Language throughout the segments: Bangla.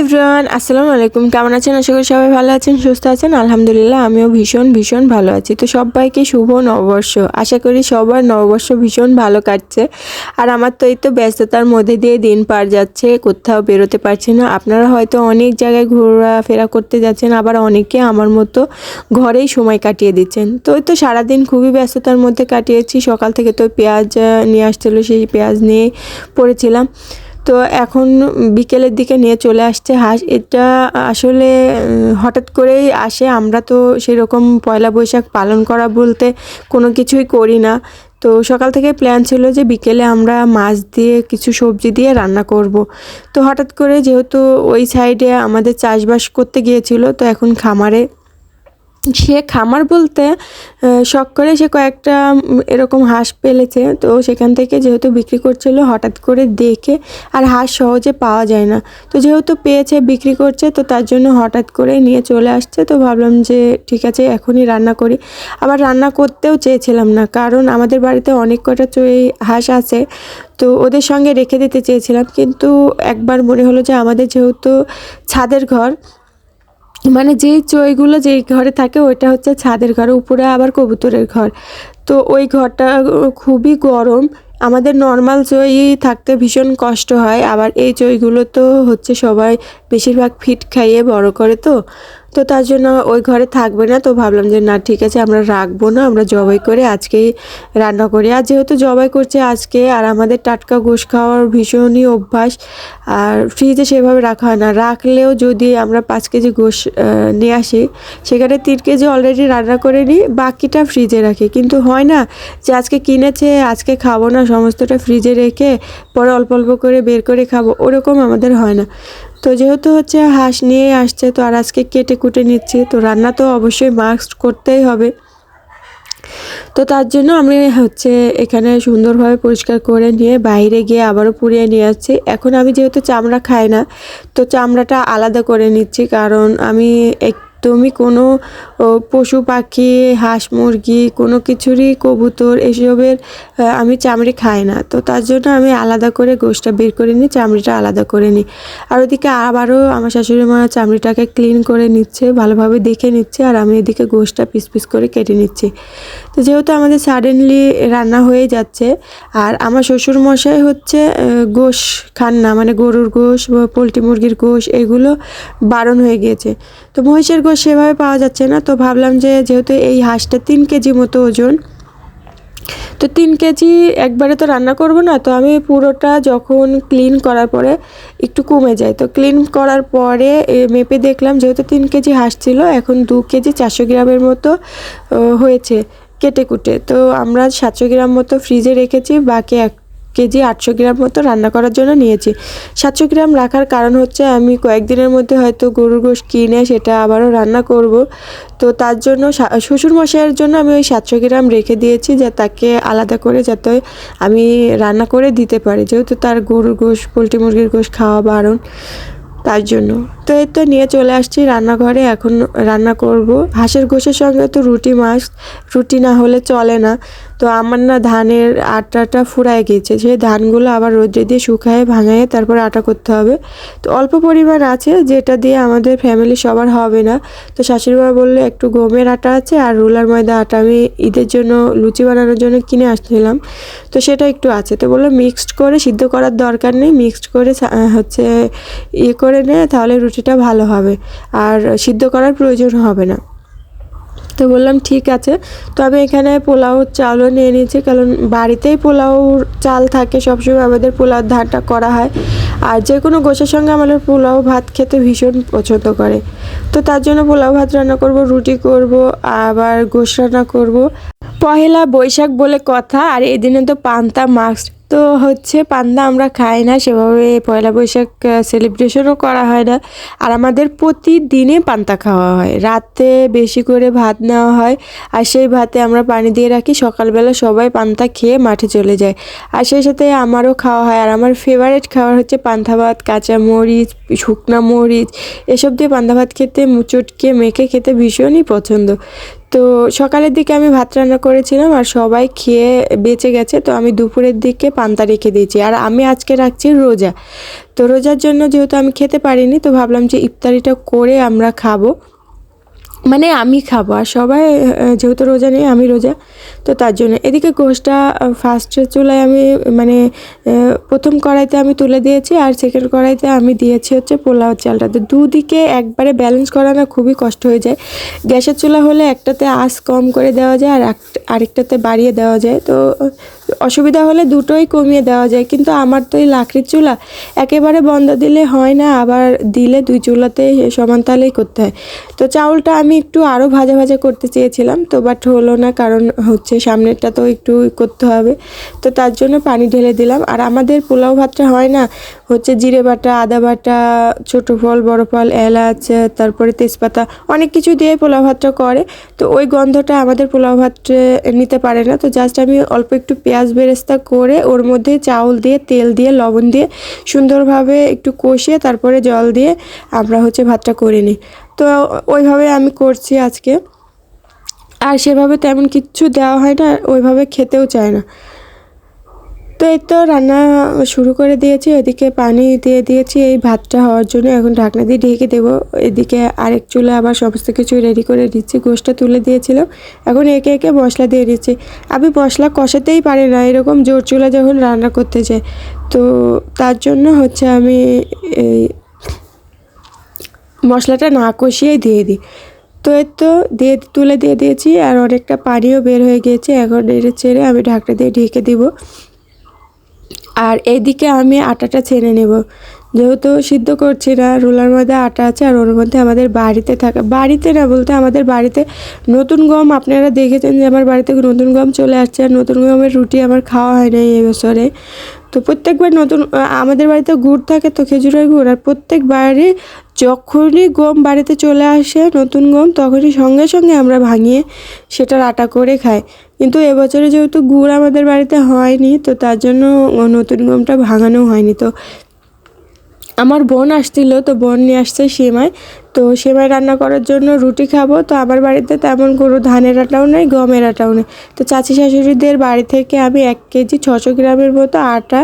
এভরিওয়ান, আসসালামু আলাইকুম। কেমন আছেন? আশা করি সবাই ভালো আছেন, সুস্থ আছেন। আলহামদুলিল্লাহ, আমিও ভীষণ ভীষণ ভালো আছি। তো সবাইকে শুভ নববর্ষ। আশা করি সবার নববর্ষ ভীষণ ভালো কাটছে। আর আমার তো এই তো ব্যস্ততার মধ্যে দিয়ে দিন পার যাচ্ছে, কোথাও বেরোতে পারছি না। আপনারা হয়তো অনেক জায়গায় ঘোরাফেরা করতে যাচ্ছেন, আবার অনেকে আমার মতো ঘরেই সময় কাটিয়ে দিচ্ছেন। তো ওই তো সারাদিন খুবই ব্যস্ততার মধ্যে কাটিয়েছি। সকাল থেকে তো পেঁয়াজ নিয়ে আসছিল, সেই পেঁয়াজ নিয়ে পড়েছিলাম। তো এখন বিকেলের দিকে নিয়ে চলে আসছে হাঁস। এটা আসলে হঠাৎ করেই আসে। আমরা তো সেরকম পয়লা বৈশাখ পালন করা বলতে কোনো কিছুই করি না। তো সকাল থেকে প্ল্যান ছিল যে বিকেলে আমরা মাছ দিয়ে কিছু সবজি দিয়ে রান্না করব। তো হঠাৎ করে যেহেতু ওই সাইডে আমাদের চাষবাস করতে গিয়েছিল, তো এখন খামারে সে খামার বলতে শখ করে সে কয়েকটা এরকম হাঁস পেলেছে। তো সেখান থেকে যেহেতু বিক্রি করছিল, হঠাৎ করে দেখে আর হাঁস সহজে পাওয়া যায় না। তো যেহেতু পেয়েছে, বিক্রি করছে, তো তার জন্য হঠাৎ করে নিয়ে চলে আসছে। তো ভাবলাম যে, ঠিক আছে, এখনই রান্না করি। আবার রান্না করতেও চেয়েছিলাম না, কারণ আমাদের বাড়িতে অনেক কটা চই হাঁস আছে। তো ওদের সঙ্গে রেখে দিতে চেয়েছিলাম, কিন্তু একবার মনে হলো যে আমাদের যেহেতু ছাদের ঘর মানে যেই চইগুলো যেই ঘরে থাকে ওইটা হচ্ছে ছাদের ঘর, উপরে আবার কবুতরের ঘর। তো ওই ঘরটা খুবই গরম। আমাদের নর্মাল চই থাকতে ভীষণ কষ্ট হয়। আবার এই চইগুলো তো হচ্ছে সবাই বেশিরভাগ ফিট খাইয়ে বড় করে তো। তো তার জন্য ওই ঘরে থাকবে না। তো ভাবলাম যে, না, ঠিক আছে, আমরা রাখব না, আমরা জবাই করে আজকেই রান্না করি। আর যেহেতু জবাই করছে আজকে, আর আমাদের টাটকা গোশ খাওয়ার ভীষণই অভ্যাস, আর ফ্রিজে সেভাবে রাখা হয় না। রাখলেও যদি আমরা পাঁচ কেজি গোশ নিয়ে আসি, সেখানে তিন কেজি অলরেডি রান্না করে নিই, বাকিটা ফ্রিজে রাখি। কিন্তু হয় না যে, আজকে কিনেছে, আজকে খাব না, সমস্তটা ফ্রিজে রেখে পরে অল্প অল্প করে বের করে খাব, ওরকম আমাদের হয় না। তো যেহেতু হচ্ছে হাঁস নিয়ে আসছে, তো আর আজকে কেটে কুটে নিচ্ছি। তো রান্না তো অবশ্যই মাস্ক করতেই হবে। তো তার জন্য আমি হচ্ছে এখানে সুন্দরভাবে পরিষ্কার করে নিয়ে বাইরে গিয়ে আবারও পুড়িয়ে নিয়ে আসছি। এখন আমি যেহেতু চামড়া খাই না, তো চামড়াটা আলাদা করে নিচ্ছি। কারণ আমি একদমই কোনো পশু পাখি, হাঁস মুরগি, কোনো কিছুরই কবুতর এসবের আমি চামড়ি খাই না। তো তার জন্য আমি আলাদা করে গোশটা বের করে নিই, চামড়িটা আলাদা করে নিই। আর ওদিকে আবারও আমার শাশুড়ি মা চামড়িটাকে ক্লিন করে নিচ্ছে, ভালোভাবে দেখে নিচ্ছে, আর আমি এদিকে গোশটা পিস পিস করে কেটে নিচ্ছি। তো যেহেতু আমাদের সাডেনলি রান্না হয়ে যাচ্ছে, আর আমার শ্বশুর মশাই হচ্ছে গোশ খান না মানে গরুর গোশ বা পোলট্রি মুরগির গোশ, এগুলো বারণ হয়ে গিয়েছে। তো মহিষের গোশ সেভাবে পাওয়া যাচ্ছে না। তো ভাবলাম যে যেহেতু এই হাঁসটা তিন কেজি মতো ওজন, তো তিন কেজি একবারে তো রান্না করব না, তো আমি পুরোটা যখন ক্লিন করার পরে একটু কমে যায়। তো ক্লিন করার পরে মেপে দেখলাম যেহেতু তিন কেজি হাঁস ছিল, এখন দু কেজি চারশো গ্রামের মতো হয়েছে কেটে কুটে। তো আমরা সাতশো গ্রাম মতো ফ্রিজে রেখেছি, বাকি এক কেজি আটশো গ্রাম মতো রান্না করার জন্য নিয়েছি। সাতশো গ্রাম রাখার কারণ হচ্ছে আমি কয়েকদিনের মধ্যে হয়তো গরুর গোশ কিনে সেটা আবারও রান্না করব। তো তার জন্য শ্বশুরমশাইয়ের জন্য আমি ওই সাতশো গ্রাম রেখে দিয়েছি যা তাকে আলাদা করে যাতে আমি রান্না করে দিতে পারি। যেহেতু তার গরুর গোশ, পোলট্রি মুরগির গোশ খাওয়া বারণ, তার জন্য। তো এই তো নিয়ে চলে আসছি রান্নাঘরে। এখন রান্না করব। হাঁসের গোশের সঙ্গে তো রুটি মাছ, রুটি না হলে চলে না। তো আমার না ধানের আটাটা ফুরায় গেছে। সেই ধানগুলো আবার রোদ্রে দিয়ে শুকায়ে, ভাঙায়ে তারপর আটা করতে হবে। তো অল্প পরিমাণ আছে, যেটা দিয়ে আমাদের ফ্যামিলি সবার হবে না। তো শাশুড়িমা বলল, একটু গমের আটা আছে আর রুলার ময়দা আটা। আমি ঈদের জন্য লুচি বানানোর জন্য কিনে আসছিলাম। তো সেটা একটু আছে। তো বলল মিক্সড করে সিদ্ধ করার দরকার নেই। মিক্সড করে হচ্ছে ইয়ে করে নে, তাহলে রুটিটা ভালো হবে। আর সিদ্ধ করার প্রয়োজন হবে না। তো বললাম, ঠিক আছে। তো আমি এখানে পোলাও চালও নিয়ে নিয়েছি, কারণ বাড়িতেই পোলাও চাল থাকে, সবসময় আমাদের পোলাও ধানটা করা হয়। আর যে কোনো গোছের সঙ্গে আমাদের পোলাও ভাত খেতে ভীষণ পছন্দ করে। তো তার জন্য পোলাও ভাত রান্না করব, রুটি করব, আবার গোশ রান্না করব। পহেলা বৈশাখ বলে কথা, আর এই দিনে তো পান্তা মাস্ক তো হচ্ছে পান্তা আমরা খাই না, সেভাবে পয়লা বৈশাখ সেলিব্রেশনও করা হয় না। আর আমাদের প্রতিদিনে পান্তা খাওয়া হয়। রাতে বেশি করে ভাত নেওয়া হয় আর সেই ভাতে আমরা পানি দিয়ে রাখি। সকালবেলা সবাই পান্তা খেয়ে মাঠে চলে যায়। আর সেই সাথে আমারও খাওয়া হয়। আর আমার ফেভারিট খাবার হচ্ছে পান্তা ভাত, কাঁচা মরিচ, শুকনা মরিচ, এসব দিয়ে পান্তা ভাত খেতে, মুচটকে, মেখে খেতে ভীষণই পছন্দ। তো সকালের দিকে আমি ভাত রান্না করেছিলাম আর সবাই খেয়ে বেঁচে গেছে। তো আমি দুপুরের দিকে পান্তা রেখে দিয়েছি। আর আমি আজকে রাখছি রোজা। তো রোজার জন্য যেহেতু আমি খেতে পারিনি, তো ভাবলাম যে ইফতারিটা করে আমরা খাব। মানে আমি খাব, আর সবাই যেহেতু রোজা নেই, আমি রোজা, তো তার জন্য। এদিকে গোশটা ফার্স্ট চুলায় আমি মানে প্রথম কড়াইতে আমি তুলে দিয়েছি, আর সেকেন্ড কড়াইতে আমি দিয়েছি হচ্ছে পোলাও চালটা। তো দুদিকে একবারে ব্যালেন্স করা না খুবই কষ্ট হয়ে যায়। গ্যাসের চুলা হলে একটাতে আঁচ কম করে দেওয়া যায়, আর আরেকটাতে বাড়িয়ে দেওয়া যায়। তো অসুবিধা হলে দুটোই কমিয়ে দেওয়া যায়। কিন্তু আমার তো এই লাকড়ির চুলা একেবারে বন্ধ দিলে হয় না, আবার দিলে দুই চুলাতে সমান তালেই করতে হয়। তো চাউলটা আমি একটু আরও ভাজা ভাজা করতে চেয়েছিলাম, তো বাট হলো না, কারণ হচ্ছে সামনেরটা তো একটু করতে হবে। তো তার জন্য পানি ঢেলে দিলাম। আর আমাদের পোলাও ভাতটা হয় না, হচ্ছে জিরে বাটা, আদা বাটা, ছোটো ফল, বড় ফল, এলাচ, তারপরে তেজপাতা, অনেক কিছু দিয়ে পোলাও ভাতটা করে। তো ওই গন্ধটা আমাদের পোলাও ভাত নিতে পারে না। তো জাস্ট আমি অল্প একটু পেঁয়াজ বেরেস্তা করে ওর মধ্যে চাউল দিয়ে, তেল দিয়ে, লবণ দিয়ে সুন্দরভাবে একটু কষিয়ে তারপরে জল দিয়ে আমরা হচ্ছে ভাতটা করে নিই। তো ওইভাবে আমি করছি আজকে। আর সেভাবে তেমন কিচ্ছু দেওয়া হয় না, ওইভাবে খেতেও চায় না। তো এই তো রান্না শুরু করে দিয়েছি, ওদিকে পানি দিয়ে দিয়েছি, এই ভাতটা হওয়ার জন্য এখন ঢাকনা দিয়ে ঢেকে দেবো। এদিকে আরেক চুলে আবার সমস্ত কিছু রেডি করে দিচ্ছি গোষ্ঠটা তুলে দিয়েছিলাম এখন একে একে মশলা দিয়ে দিচ্ছি। আমি মশলা কষাতেই পারি না, এরকম জোর চুলা যখন রান্না করতে যাই। তো তার জন্য হচ্ছে আমি এই মশলাটা না কষিয়েই দিয়ে দিই। তো এর তো দিয়ে, তুলে দিয়ে দিয়েছি আর অনেকটা পানিও বের হয়ে গিয়েছে। এখন নেড়ে ছেড়ে আমি ঢাকনা দিয়ে ঢেকে দিব। আর এদিকে আমি আটাটা ছেড়ে নেব। যেহেতু সিদ্ধ করছি না, রোলার মধ্যে আটা আছে আর ওর মধ্যে আমাদের বাড়িতে থাকা, বাড়িতে না বলতে আমাদের বাড়িতে নতুন গম, আপনারা দেখেছেন যে আমার বাড়িতে নতুন গম চলে আসছে আর নতুন গমের রুটি আমার খাওয়া হয় না এই বছরে। তো প্রত্যেকবার নতুন আমাদের বাড়িতে গুড় থাকে তো খেজুরের গুড় আর প্রত্যেকবারই যখনই গম বাড়িতে চলে আসে, নতুন গম, তখনই সঙ্গে সঙ্গে আমরা ভাঙিয়ে সেটার আটা করে খাই। কিন্তু এবছরে যেহেতু গুড় আমাদের বাড়িতে হয়নি, তো তার জন্য নতুন গমটা ভাঙানো হয়নি। তো আমার বোন আসছিল, তো বোন নিয়ে আসছে সেমাই। তো সেমাই রান্না করার জন্য রুটি খাব। তো আমার বাড়িতে তেমন কোনো ধানের আটাও নেই, গমের আটাও নেই। তো চাচি শাশুড়িদের বাড়ি থেকে আমি এক কেজি ছশো গ্রামের মতো আটা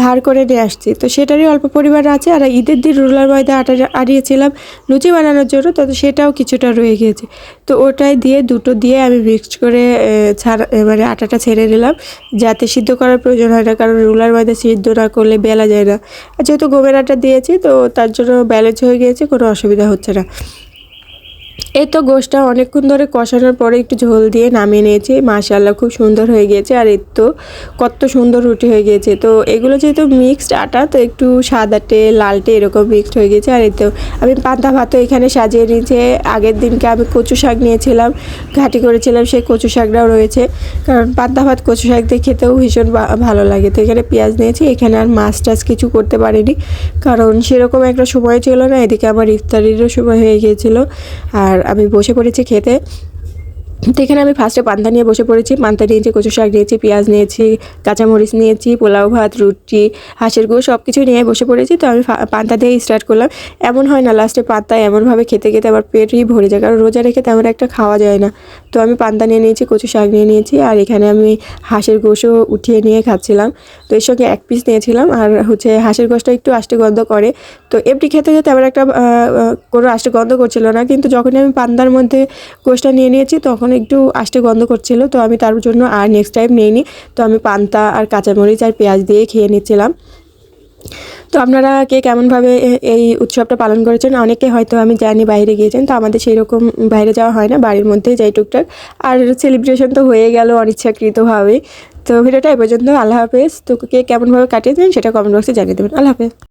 ধার করে নিয়ে আসছি। তো সেটারই অল্প পরিমাণ আছে আর ঈদের দিন রুলার ময়দা আটা আড়িয়েছিলাম লুচি বানানোর জন্য, তো সেটাও কিছুটা রয়ে গিয়েছে। তো ওটাই দিয়ে দুটো দিয়ে আমি মিক্সড করে ছাড়া এবারে আটাটা ছেড়ে নিলাম যাতে সিদ্ধ করার প্রয়োজন হয় না, কারণ রুলার ময়দা সিদ্ধ না করলে বেলা যায় না। আর যেহেতু গমের আটা দিয়েছি, তো তার জন্য ব্যালেন্স হয়ে গিয়েছে, কোনো অসুবিধা হচ্ছে না এই তো গোশটা অনেকক্ষণ ধরে কষানোর পরে একটু ঝোল দিয়ে নামিয়ে নিয়েছি। মাশাল্লাহ খুব সুন্দর হয়ে গিয়েছে। আর এর তো কত সুন্দর রুটি হয়ে গিয়েছে। তো এগুলো যেহেতু মিক্সড আটা, তো একটু সাদাটে লালটে এরকম মিক্সড হয়ে গেছে আর তো আমি পান্তা ভাতও এখানে সাজিয়ে নিয়েছি। আগের দিনকে আমি কচু শাক নিয়েছিলাম, ঘাটি করেছিলাম, সেই কচু শাকটাও রয়েছে। কারণ পান্তা ভাত, কচু শাক দিয়ে খেতেও ভীষণ ভালো লাগে। তো এখানে পেঁয়াজ নিয়েছি, এখানে আর মাছ টাছ কিছু করতে পারিনি। কারণ সেরকম একটা সময় ছিল না, এদিকে আমার ইফতারিরও সময় হয়ে গিয়েছিল। আর আমি বসে পড়েছি খেতে। তো এখানে আমি ফার্স্টে পান্তা নিয়ে বসে পড়েছি। পান্তা নিয়েছি, কচু শাক নিয়েছি, পেঁয়াজ নিয়েছি, কাঁচামরিচ নিয়েছি, পোলাও ভাত, রুটি, হাঁসের গুঁড়ো সব কিছু নিয়ে বসে পড়েছি। তো আমি পান্তা দিয়েই স্টার্ট করলাম। এমন হয় না লাস্টে পান্তা এমনভাবে খেতে খেতে আমার পেটই ভরে যায়, কারণ রোজা রেখে তেমন একটা খাওয়া যায় না। তো আমি পান্তা নিয়ে নিয়েছি, কচু শাক নিয়ে নিয়েছি, আর এখানে আমি হাঁসের গোশও উঠিয়ে নিয়ে খাচ্ছিলাম। তো এর সঙ্গে এক পিস নিয়েছিলাম, আর হচ্ছে হাঁসের গোশটা একটু আষ্টে গন্ধ করে। তো এমনি খেতে খেতে তেমন একটা কোনো আষ্টে গন্ধ করছিল না, কিন্তু যখনই আমি পান্তার মধ্যে গোশটা নিয়ে নিয়েছি, তখন একটু আষ্টে গন্ধ করছিল, তো আমি তার জন্য আর নেক্সট টাইম নিইনি। তো আমি পান্তা আর কাঁচামরিচ আর পেঁয়াজ দিয়ে খেয়ে নিচ্ছিলাম। তো আপনারা কে কেমনভাবে এই উৎসবটা পালন করেছেন, অনেকে হয়তো আমি জানি বাইরে গিয়েছেন, তো আমাদের সেই রকম বাইরে যাওয়া হয় না, বাড়ির মধ্যেই যাই টুকটাক। আর সেলিব্রেশন তো হয়ে গেল অনিচ্ছাকৃতভাবে। তো ভিডিওটা এ পর্যন্ত, আল্লাহ হাফেজ। তো কে কেমনভাবে কাটিয়েছেন সেটা কমেন্ট বক্সে জানিয়ে দেবেন। আল্লাহ হাফেজ।